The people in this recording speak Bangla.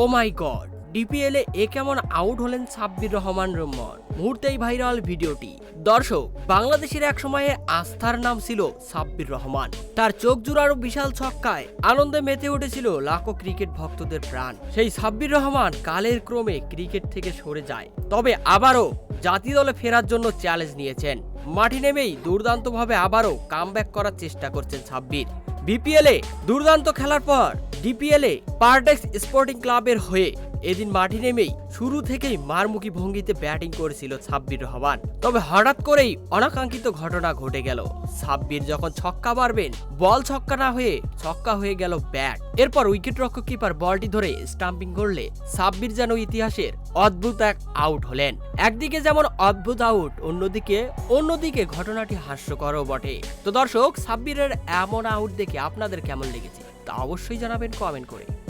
ও মাই গড ডিপিএলে এ কেমন আউট হলেন সাব্বির রহমান রহমান মুহূর্তেই ভাইরাল ভিডিওটি। দর্শক, বাংলাদেশের এক সময়ে আস্থার নাম ছিল সাব্বির রহমান। তার চোখ জুড়ারও বিশাল ছক্কায় আনন্দে মেতে উঠেছিল লাখো ক্রিকেট ভক্তদের প্রাণ। সেই সাব্বির রহমান কালের ক্রমে ক্রিকেট থেকে সরে যায়। তবে আবারও জাতীয় দলে ফেরার জন্য চ্যালেঞ্জ নিয়েছেন। মাঠে নেমেই দুর্দান্তভাবে আবারও কামব্যাক করার চেষ্টা করছেন সাব্বির বিপিএলে দুর্দান্ত খেলার পর ডিপিএলে পারডেক্স স্পোর্টিং ক্লাবের হয়ে এদিন মাঠে নেমেই শুরু থেকেই মারমুখী ভঙ্গিতে ব্যাটিং করেছিল সাব্বির রহমান। তবে হঠাৎ করেই অনাকাঙ্ক্ষিত ঘটনা ঘটে গেল। সাব্বির যখন ছক্কা মারবেন, বল ছক্কা না হয়ে ছক্কা হয়ে গেল ব্যাট। এরপর উইকেট রক্ষক কিপার বলটি ধরে স্টাম্পিং করলে সাব্বির যেন ইতিহাসের অদ্ভুত এক আউট হলেন। একদিকে যেমন অদ্ভুত আউট, অন্যদিকে অন্যদিকে ঘটনাটি হাস্যকরও বটে। তো দর্শক সাব্বিরের এমন আউট দেখে আপনাদের কেমন লেগেছে? তা অবশ্যই জানাবেন কমেন্ট করে।